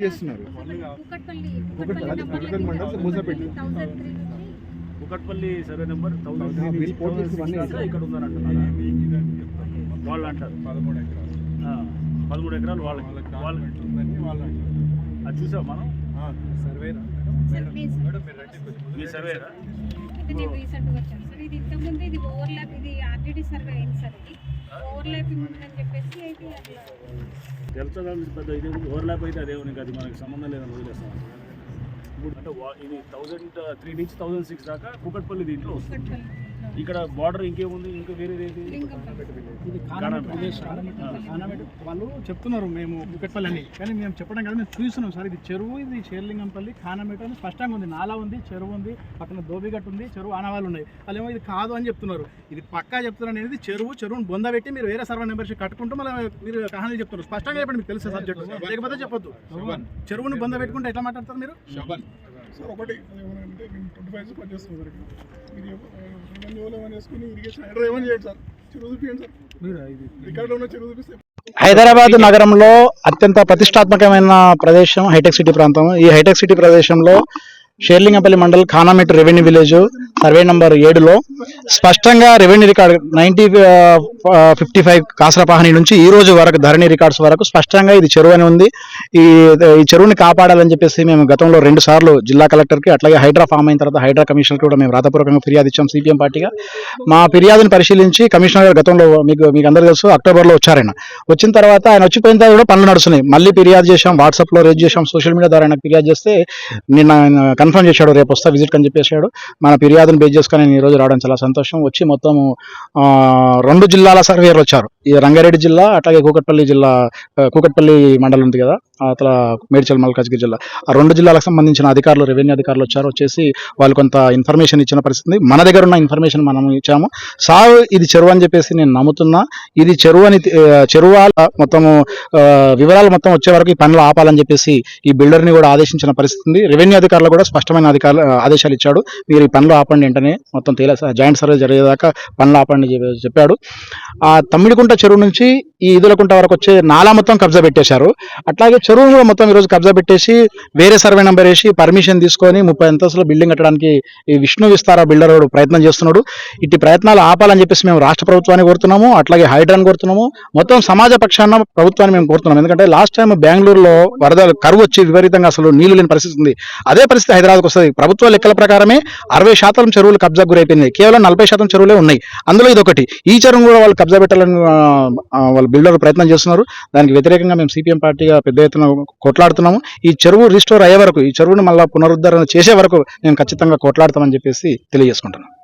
చేస్తున్నారు. Kukatpally survey number ఇక్కడ ఉందని అంటున్నారా వాళ్ళు అంటారు. ఆ, పదమూడు ఎకరాలు వాళ్ళకి. వాళ్ళు అది చూసాం మనం? సార్ ప్లీజ్ మీ సర్వేరా ఇది ఇంతకుముందు ఓవర్లాప్ ఇది ఆర్టీడీ సర్వే అయింది సార్ ఇది. ఓవర్లాపింగ్ ఉందని చెప్పేసి అయితే అట్లా. తెలుసడానికి పెద్ద ఇది ఓవర్లాప్ అయితే అదే ఇంకా అది మనకి సంబంధం లేదని వదిలేస్తాం. ఇప్పుడు అంటే ఇది థౌసండ్ త్రీ నుంచి థౌసండ్ సిక్స్ దాకా కుకట్పల్లి దీంట్లో వస్తుంది. ఇక్కడ బార్డర్ ఇంకేముంది? ఇంకా వేరేది ఏంటి? ఇది కానామెట్. కానామెట్ వాళ్ళు చెప్తున్నారు మేము కుక్కట్పల్లి అని కానీ మేము చెప్పడం కాదు మేము చూస్తున్నాం సార్. ఇది చెరువు ఇది చేర్లింగంపల్లి కానామెట్ అని స్పష్టంగా ఉంది. నాలా ఉంది చెరువు ఉంది పక్కన దోబిగట్టు ఉంది చెరువు ఆనవాళ్ళు ఉన్నాయి. వాళ్ళేమో ఇది కాదు అని చెప్తున్నారు. ఇది పక్కా చెప్తున్నారు అనేది చెరువు చెరువును బొందబెట్టి మీరు వేరే సర్వే మెంబర్షిప్ కట్టుకుంటూ మళ్ళీ మీరు కహానీ చెప్తున్నారు. స్పష్టంగా చెప్పండి మీకు తెలిసే సబ్జెక్ట్. లేకపోతే చెప్పొద్దు. చెరువును బొంద పెట్టుకుంటే ఎట్లా మాట్లాడతారు మీరు? సార్ ఒకటి ఏమనంటే నేను ట్వంటీ ఫైవ్ పనిచేస్తున్నాను సార్ ఇక్కడ. మీరు ఎవరు ఏమైనా వేసుకుని ఇరిగేషన్ హైడ్రా ఏమని చేయండి సార్. చెరువు చూపించండి సార్. రికార్డులో ఉన్న చెరువు చూపిస్తే హైదరాబాద్ నగరంలో అత్యంత ప్రతిష్టాత్మకమైన ప్రదేశం హైటెక్ సిటీ ప్రాంతం. ఈ హైటెక్ సిటీ ప్రదేశంలో Sherlingampally mandal Khanamet revenue village survey number ఏడులో స్పష్టంగా revenue record ninety fifty five కాసరపాహని నుంచి ఈ రోజు వరకు ధరణి రికార్డ్స్ వరకు స్పష్టంగా ఇది చెరువు అని ఉంది. ఈ ఈ చెరువుని కాపాడాలని చెప్పేసి మేము గతంలో రెండు సార్లు జిల్లా కలెక్టర్కి అట్లాగే హైడ్రా ఫామ్ అయిన తర్వాత హైడ్రా కమిషనర్ కూడా మేము రాతపూర్వకంగా ఫిర్యాదు ఇచ్చాం సిపిఎం పార్టీగా. మా ఫిర్యాదుని పరిశీలించి కమిషనర్ గారు గతంలో మీకు మీకు అందరూ తెలుసు అక్టోబర్లో వచ్చారాయన వచ్చిన తర్వాత ఆయన వచ్చిపోయిన తర్వాత కూడా పనులు నడుస్తున్నాయి. మళ్ళీ ఫిర్యాదు చేశాం వాట్సాప్లో రేజ్ చేశాం సోషల్ మీడియా ద్వారా ఆయన ఫిర్యాదు చేస్తే నిన్న కన్ఫర్మ్ చేశాడు రేపు వస్తా విజిట్ అని చెప్పేశాడు. మన ఫిర్యాదును బేస్ చేసుకొని నేను ఈ రోజు రావడం చాలా సంతోషం. వచ్చి మొత్తం ఆ, రెండు జిల్లాల సర్వేయర్లు వచ్చారు. ఈ రంగారెడ్డి జిల్లా అట్లాగే కూకట్పల్లి జిల్లా కూకట్పల్లి మండలం ఉంది కదా అట్లా మేడ్చల్ మల్కాజ్గిరి జిల్లా. ఆ రెండు జిల్లాలకు సంబంధించిన అధికారులు రెవెన్యూ అధికారులు వచ్చారు. వచ్చేసి వాళ్ళు కొంత ఇన్ఫర్మేషన్ ఇచ్చిన పరిస్థితి మన దగ్గర ఉన్న ఇన్ఫర్మేషన్ మనం ఇచ్చాము. సాగు ఇది చెరువు అని చెప్పేసి నేను నమ్ముతున్నా. ఇది చెరువు అని చెరువు మొత్తము ఆ, వివరాలు మొత్తం వచ్చే వరకు ఈ పనులు ఆపాలని చెప్పేసి ఈ బిల్డర్ని కూడా ఆదేశించిన పరిస్థితి రెవెన్యూ అధికారులు కూడా స్పష్టమైన అధికారులు ఆదేశాలు ఇచ్చాడు. మీరు ఈ పనులు ఆపండి వెంటనే. మొత్తం తేలా జాయింట్ సర్వే జరిగేదాకా పనులు ఆపండి చెప్పాడు. ఆ తమ్మిడికుంట చెరువు నుంచి ఈ ఇదులకుంట వరకు వచ్చే నాలా మొత్తం కబ్జా పెట్టేశారు. అట్లాగే చెరువు కూడా మొత్తం ఈరోజు కబ్జా పెట్టేసి వేరే సర్వే నెంబర్ వేసి పర్మిషన్ తీసుకొని ముప్పై అంతస్తుల బిల్డింగ్ కట్టడానికి ఈ విష్ణు విస్తార బిల్డర్ ప్రయత్నం చేస్తున్నాడు. ఇట్టి ప్రయత్నాలు ఆపాలని చెప్పేసి మేము రాష్ట్ర ప్రభుత్వాన్ని కోరుతున్నాము. అట్లాగే హైడ్రాన్ కోరుతున్నాము. మొత్తం సమాజ పక్షాన ప్రభుత్వాన్ని మేము కోరుతున్నాం ఎందుకంటే లాస్ట్ టైం బెంగళూరులో వరద కరువు వచ్చి విపరీతంగా అసలు నీళ్ళు లేని పరిస్థితి ఉంది. అదే పరిస్థితి హైదరాబాద్కు వస్తుంది. ప్రభుత్వ లెక్కల ప్రకారమే అరవై శాతం చెరువులు కబ్జా గురైపోయినాయి కేవలం నలభై శాతం చెరువులే ఉన్నాయి. అందులో ఇది ఒకటి ఈ చెరువును కూడా వాళ్ళు కబ్జా పెట్టాలని వాళ్ళు బిల్డర్ ప్రయత్నం చేస్తున్నారు. దానికి వ్యతిరేకంగా మేము సిపిఎం పార్టీగా పెద్ద ఎత్తున కొట్లాడుతున్నాము. ఈ చెరువు రిస్టోర్ అయ్యే వరకు ఈ చెరువును మళ్ళీ పునరుద్ధరణ చేసే వరకు మేము ఖచ్చితంగా కొట్లాడతామని చెప్పేసి తెలియజేసుకుంటున్నాను